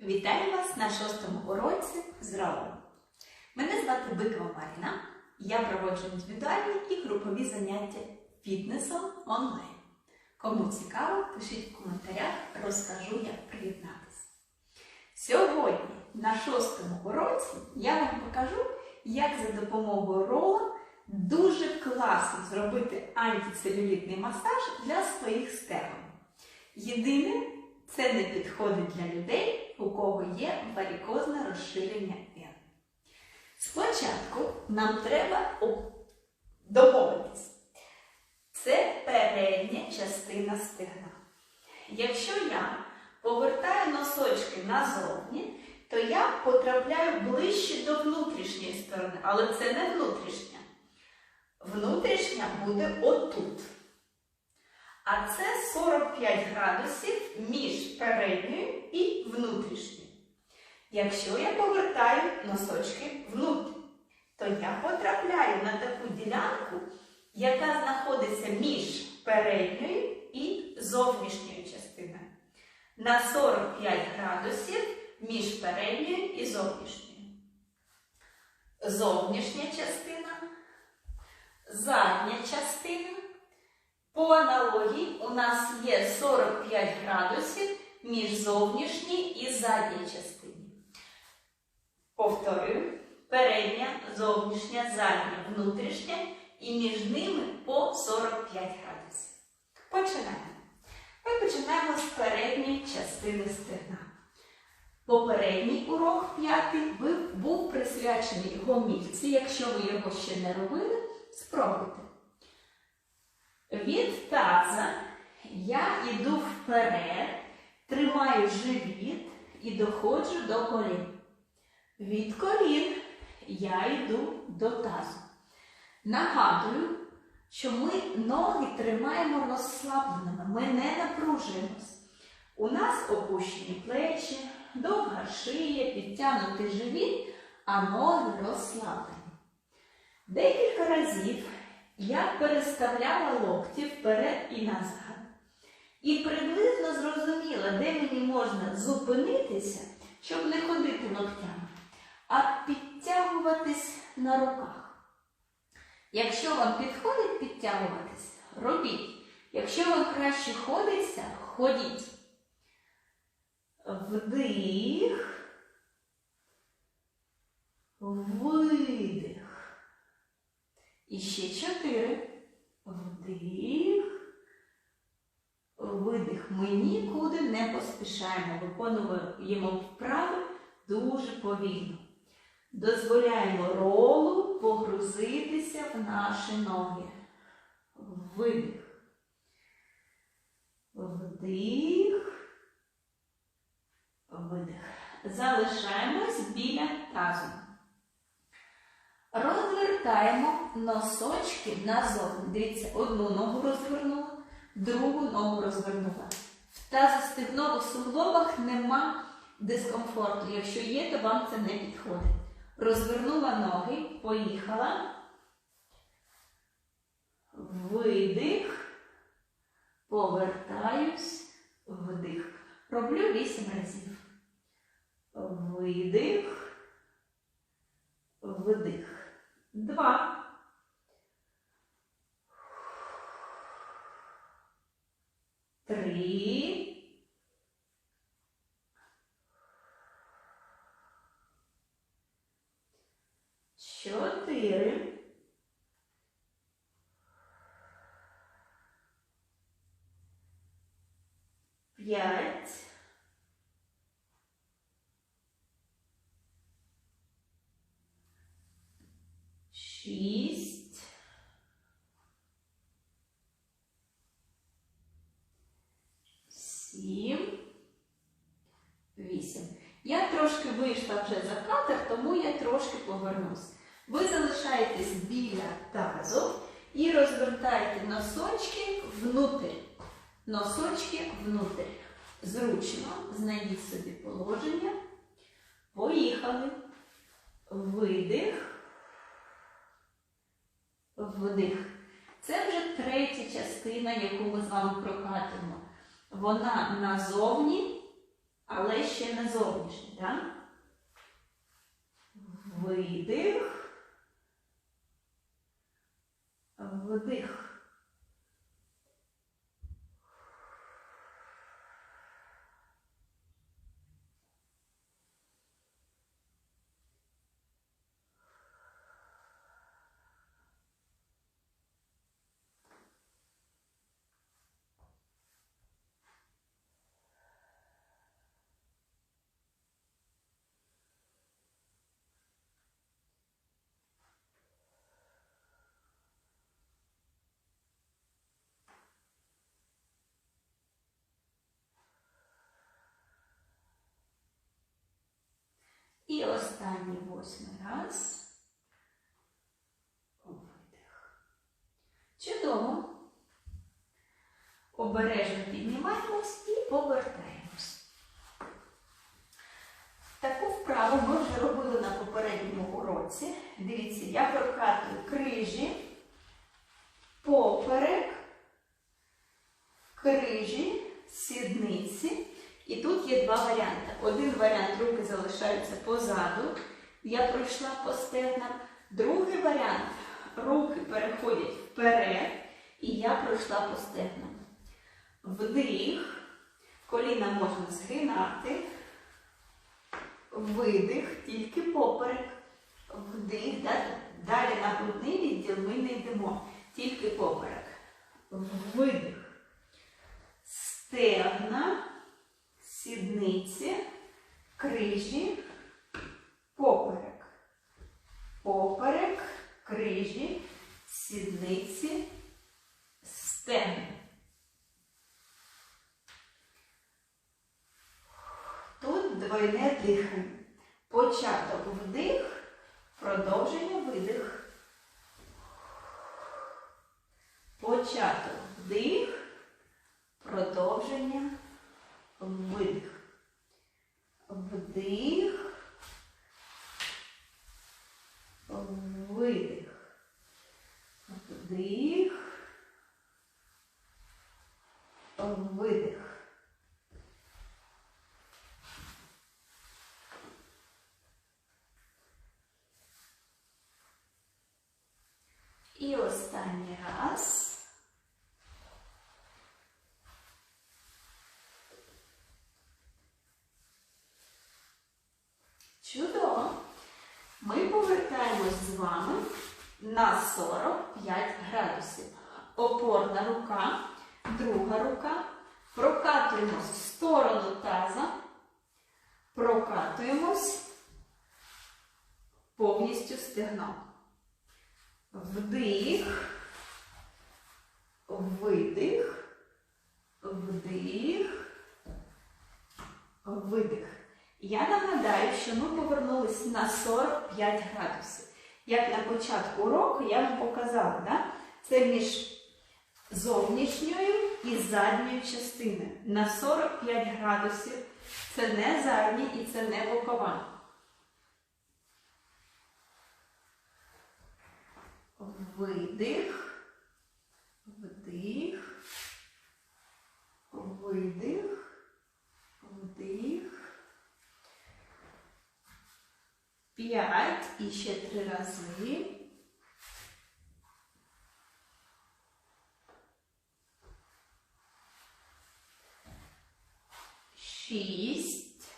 Вітаю вас на шостому уроці з РАО. Мене звати Бикова Маріна. Я проводжу індивідуальні і групові заняття фітнесом онлайн. Кому цікаво, пишіть в коментарях, розкажу, як приєднатися. Сьогодні на шостому уроці я вам покажу, як за допомогою рола дуже класно зробити антицелюлітний масаж для своїх стегон. Єдине, це не підходить для людей, у кого є варікозне розширення вен. Спочатку нам треба домовитись. Це передня частина стегна. Якщо я повертаю носочки назовні, то я потрапляю ближче до внутрішньої сторони, але це не внутрішня. Внутрішня буде отут. А це 45 градусів між передньою і внутрішньою. Якщо я повертаю носочки внутрі, то я потрапляю на таку ділянку, яка знаходиться між передньою і зовнішньою частиною. На 45 градусів між передньою і зовнішньою. Зовнішня частина, задня частина. По аналогії у нас є 45 градусів між зовнішній і задній частині. Повторюю, передня, зовнішня, задня, внутрішня і між ними по 45 градусів. Починаємо. Ми починаємо з передньої частини стегна. Попередній урок п'ятий був присвячений гомільці. Якщо ви його ще не робили, спробуйте. Від таза я йду вперед, тримаю живіт і доходжу до колін. Від колін я йду до тазу. Нагадую, що ми ноги тримаємо розслабленими, ми не напружуємось. У нас опущені плечі, довга шия, підтягнутий живіт, а ноги розслаблені. Декілька разів я переставляла локті вперед і назад. І приблизно зрозуміла, де мені можна зупинитися, щоб не ходити ногтями, а підтягуватись на руках. Якщо вам підходить підтягуватись, робіть. Якщо вам краще ходиться, ходіть. Вдих. Видих. І ще чотири. Вдих. Видих. Ми нікуди не поспішаємо. Виконуємо вправи дуже повільно. Дозволяємо ролу погрузитися в наші ноги. Видих. Вдих. Видих. Залишаємось біля тазу. Розвертаємо носочки назовні. Дивіться, одну ногу розвернула, другу ногу розвернула. В тазостегнових суглобах нема дискомфорту. Якщо є, то вам це не підходить. Розвернула ноги, поїхала. Видих. Повертаюсь. Вдих. Роблю 8 разів. Видих. Вдих. Два. Три. Чотири. П'ять. Шість. 8. Я трошки вийшла вже за катер, тому я трошки повернусь. Ви залишаєтесь біля тазу і розвертаєте носочки внутрі. Носочки внутрі. Зручно знайдіть собі положення. Поїхали. Видих. Вдих. Це вже третя частина, яку ми з вами прокатимо. Вона назовні але ще не зовнішній, Да? Видих. Вдих. І останній восьмий раз. Видих. Чудово. Обережно піднімаємось і повертаємось. Таку вправу ми вже робили на попередньому уроці. Дивіться, я прокатую крижі, поперек, крижі, сідниці. І тут є два варіанти. Один варіант руки залишаються позаду. Я пройшла по стегнам. Другий варіант руки переходять вперед, і я пройшла по стегнам. Вдих, коліна можна згинати. Видих, тільки поперек. Вдих, далі на грудний відділ ми не йдемо, тільки поперек. Видих. Стегна сідниці, крижі, поперек. Поперек, крижі, сідниці, стегна. Тут двойне дихання. Початок вдих, продовження видих. Початок вдих, продовження видих. Вдих. Видих. Вдих. Видих. І останній раз. Чудово! Ми повертаємось з вами на 45 градусів. Опорна рука, друга рука. Прокатуємось в сторону таза. Прокатуємось повністю стегном. Вдих, видих, вдих, видих. Я нагадаю, що ми повернулися на 45 градусів. Як на початку уроку я вам показала, да? це між зовнішньою і задньою частиною. На 45 градусів це не задня і це не бокова. Видих, вдих, видих, вдих. П'ять і ще три рази. Шість.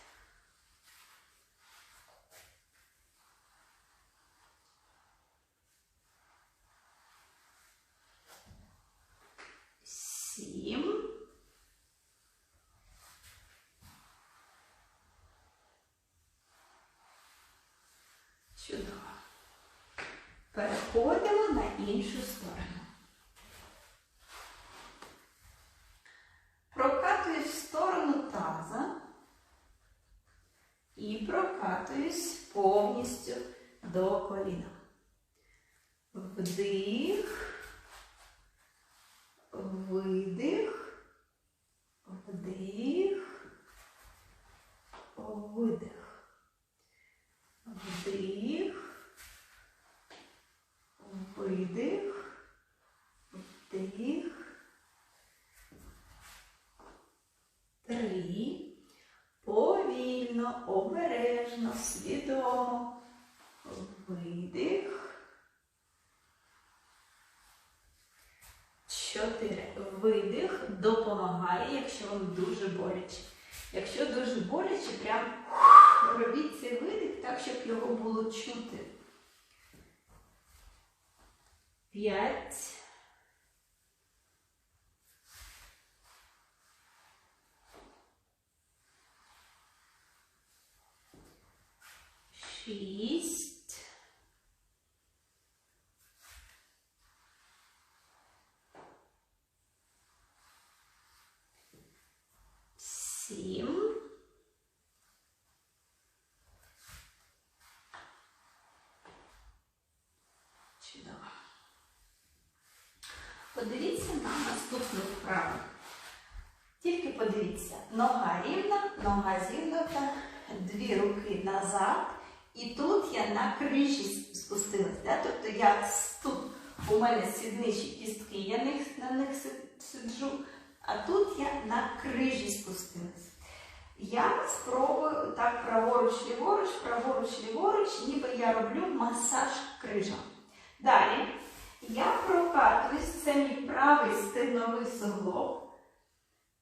Сім. Чудово. Переходимо на іншу сторону. Прокатуюсь в сторону таза і прокатуюсь повністю до коліна. Вдих, видих, вдих, видих. Вдих, видих, вдих. Три. По Повільно, обережно, свідомо. Видих. Чотири. Видих допомагає, якщо вам дуже боляче. Якщо дуже боляче, прям робіть цей видих так, щоб його було чути. П'ять. Шість. Сім. Чудово. Подивіться на наступну вправу. Тільки подивіться, нога рівна, нога зігнута, дві руки назад. І тут я на крижі спустилась. Да? Тобто я тут у мене сідничі кістки, я на них сиджу, а тут я на крижі спустилась. Я спробую так праворуч, ліворуч, праворуч, ліворуч, ніби я роблю масаж крижа. Далі я прокатуюсь, це мій правий стегновий суглоб,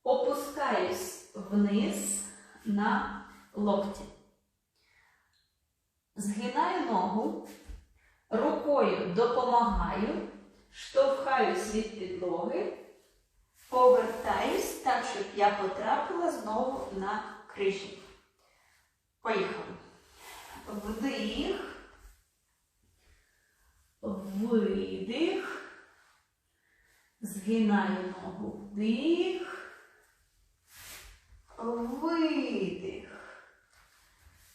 опускаюсь вниз на локті. Згинаю ногу, рукою допомагаю, штовхаюсь від підлоги, повертаюсь так, щоб я потрапила знову на крижі. Поїхали. Вдих. Видих. Згинаю ногу. Вдих. Видих.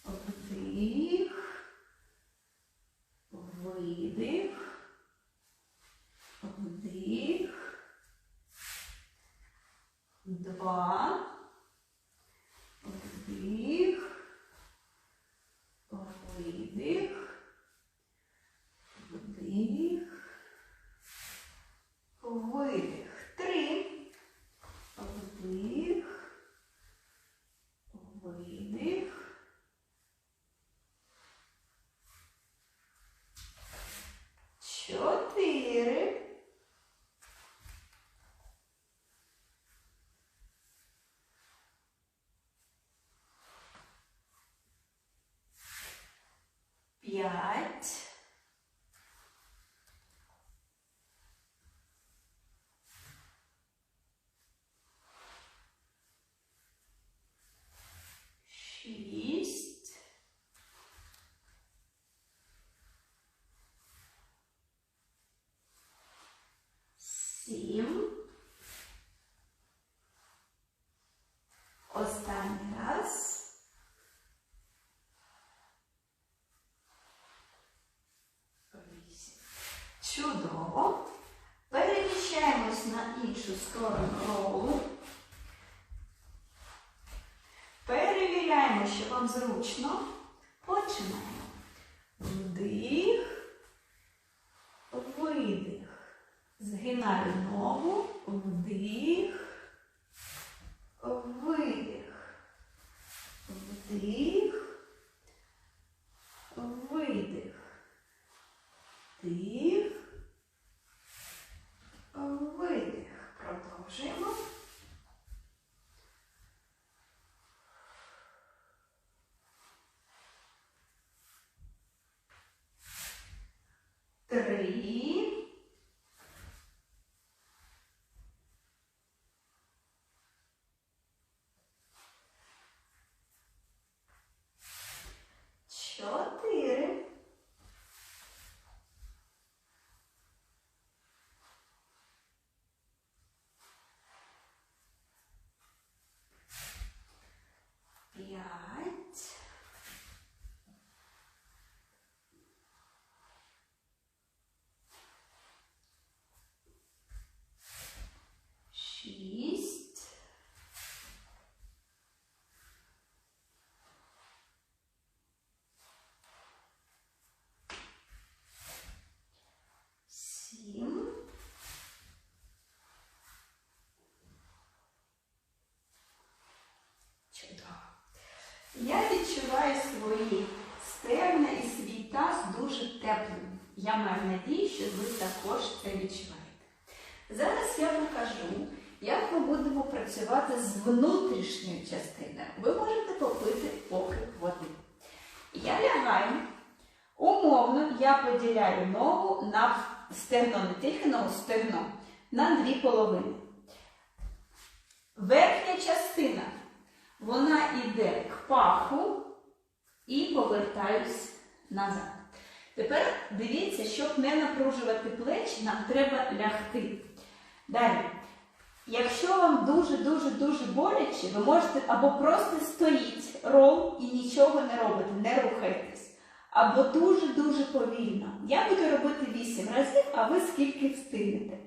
Вдих. Видих. Вдих. Два. Вдих. Видих. Вдих. Видих. Три. Вдих. Видих. Чотири. П'ять. Шість. Сім. Останній раз. Вісім. Чудово. Переміщаємось на іншу сторону ролу. Перевіряємо, що вам зручно. Починаємо. Вдих. Видих. Згинаю ногу. Вдих. Видих. Вдих. Видих. Вдих. Видих. Продовжуємо. Я відчуваю свої стегна і свій таз дуже теплим. Я маю надію, що ви також це відчуваєте. Зараз я покажу, як ми будемо працювати з внутрішньою частиною. Ви можете попити поки води. Я лягаю. Умовно я поділяю ногу на стегно, не тільки ногу, стегно, на дві половини. Верхня частина, вона йде к паху і повертаюсь назад. Тепер дивіться, щоб не напружувати плечі, нам треба лягти. Далі. Якщо вам дуже-дуже-дуже боляче, ви можете або просто стоїть рол і нічого не робите, не рухайтесь. Або дуже-дуже повільно. Я буду робити 8 разів, а ви скільки встигнете.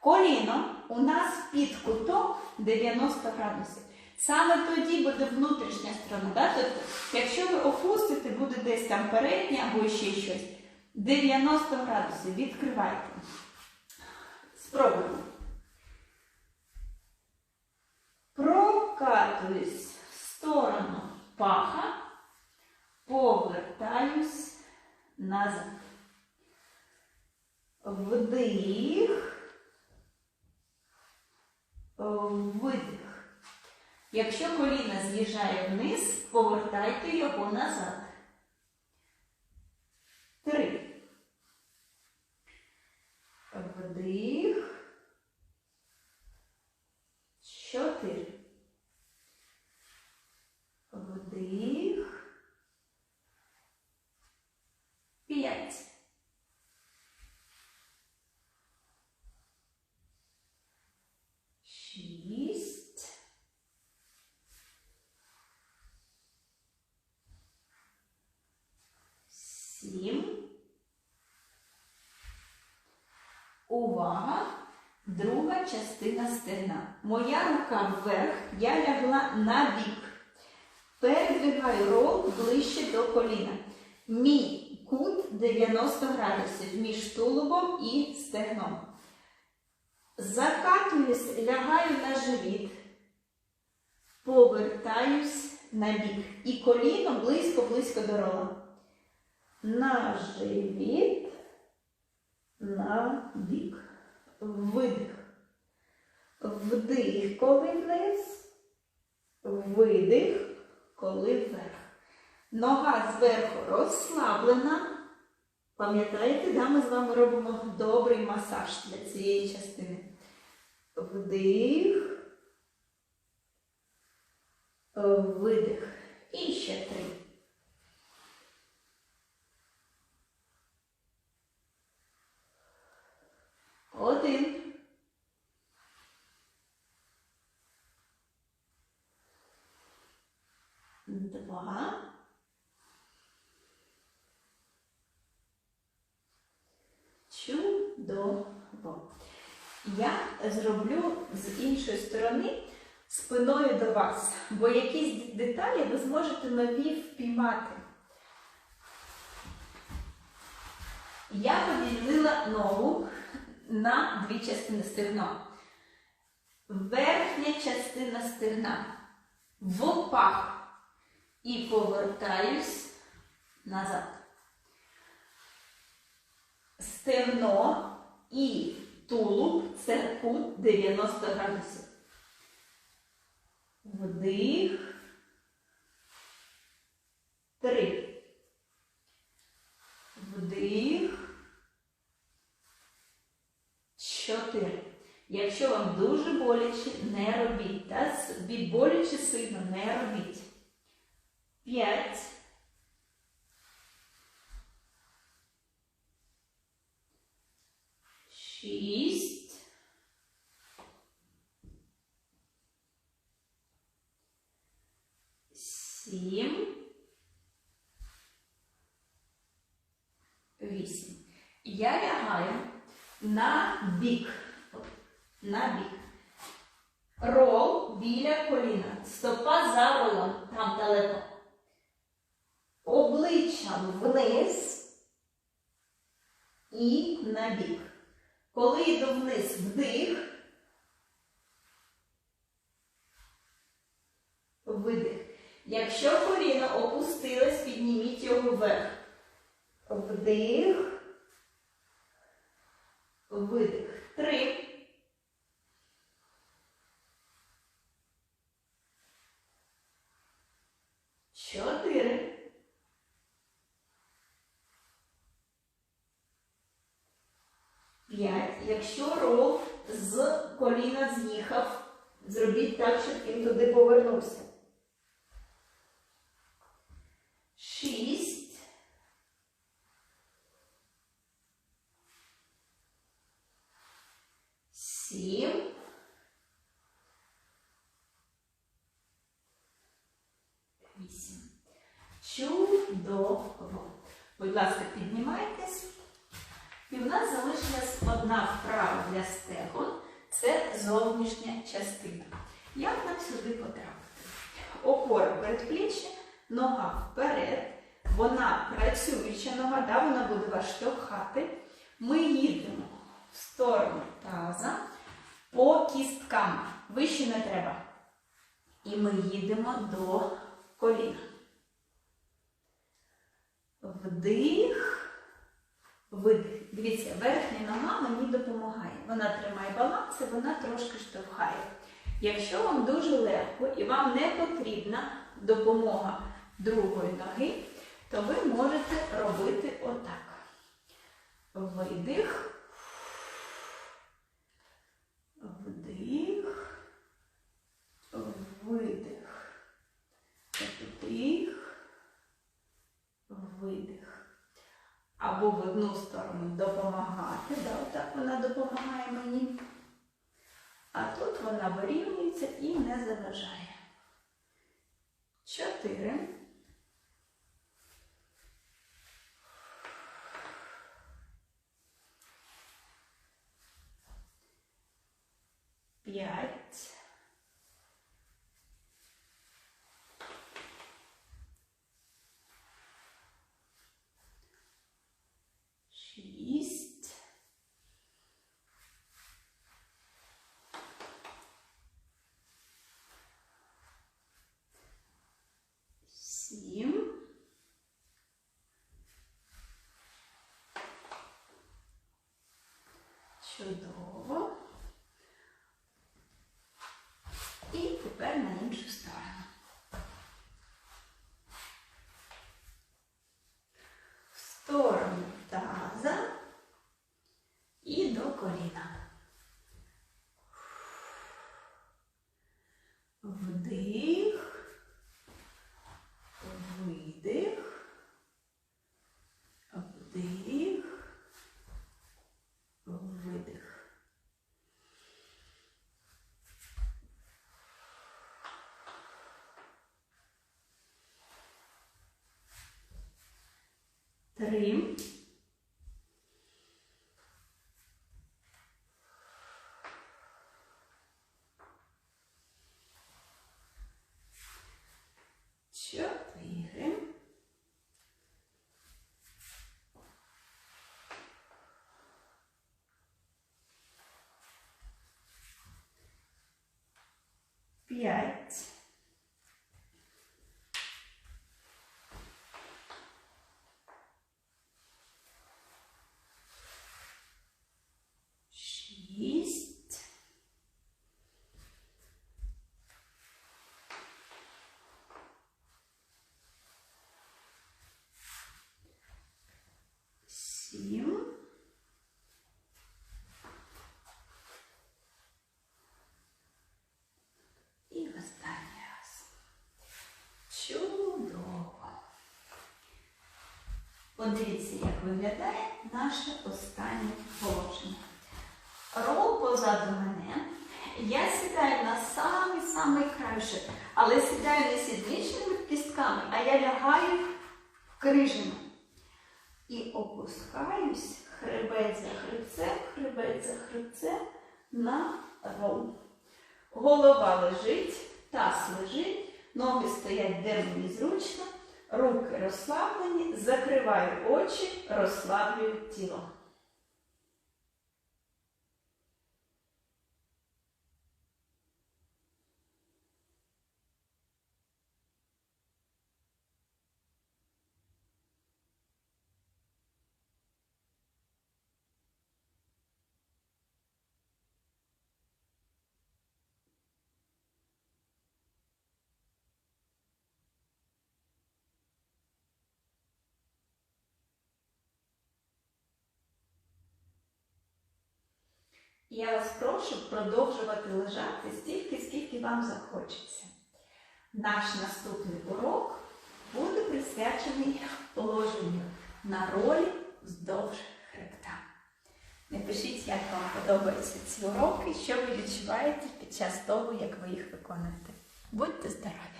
Коліно у нас під кутом 90 градусів. Саме тоді буде внутрішня сторона. Да? Тобто, якщо ви опустите, буде десь там передня або ще щось. 90 градусів. Відкривайте. Спробуємо. Прокатуюсь в сторону паха, повертаюсь назад. Вдих. Видих. Якщо коліна з'їжджає вниз, повертайте його назад. Три. Вдих. Чотири. Вдих. П'ять. Шість. Сім. Увага! Друга частина стегна. Моя рука вверх, я лягла на бік. Передвигаю рол ближче до коліна. Мій кут 90 градусів між тулубом і стегном. Закатуюсь, лягаю на живіт, повертаюсь на бік. І коліно близько-близько до рола. На живіт, на бік. Видих. Вдих, коли вниз. Видих, коли вверх. Нога зверху розслаблена. Пам'ятаєте, да, ми з вами робимо добрий масаж для цієї частини. Вдих. Видих. І ще три. Один. Два. Чудово. Я зроблю з іншої сторони спиною до вас, бо якісь деталі ви зможете нові впіймати. Я поділила ногу на дві частини стегна. Верхня частина стегна в пах і повертаюсь назад. Стегно і тулуб це кут 90 градусів. Вдих. Три. Вдих. Чотири. Якщо вам дуже боляче, не робіть. Та боляче сильно не робіть. П'ять. Шість. Сім. Вісім. Я лягаю на бік. На бік. Рол біля коліна. Стопа за ролом. Там далеко. Обличчям вниз і на бік. Коли йду вниз вдих. Видих. Якщо коліно опустилось, підніміть його вверх. Вдих. Видих. Три. Чотири. П'ять. Якщо рол з коліна з'їхав, зробіть так, щоб він туди повернувся. Шість. Сім. Вісім. Чудово. Будь ласка, піднімайтесь. І в нас залишилась одна вправа для стегон. Це зовнішня частина. Як нам сюди потрапити? Опора передпліччя, нога вперед. Вона працююча нога, да, вона буде вас штовхати. Ми їдемо в сторону таза по кісткам. Вище не треба. І ми їдемо до коліна. Вдих. Видих. Дивіться, верхня нога мені допомагає. Вона тримає баланс і вона трошки штовхає. Якщо вам дуже легко і вам не потрібна допомога другої ноги, то ви можете робити отак. Видих. Вдих. Видих. Вдих. Видих. Або в одну сторону допомагати, да, отак вона допомагає мені. А тут вона вирівнюється і не заважає. Чотири. П'ять. Шість. Сім. Чудово. І Три. Чотири. П'ять. Подивіться, як виглядає наше останнє положення. Рол позаду мене. Я сідаю на самий-самий краще, але сідаю не сідничними кістками, а я лягаю крижем. І опускаюсь хребет за хребцем, хребет за хребцем на рол. Голова лежить, таз лежить, ноги стоять де мені зручно, руки розслаблені, закриваю очі, розслаблюю тіло. Я вас прошу продовжувати лежати стільки, скільки вам захочеться. Наш наступний урок буде присвячений положенню на ролі вздовж хребта. Напишіть, як вам подобаються ці уроки, що ви відчуваєте під час того, як ви їх виконуєте. Будьте здорові!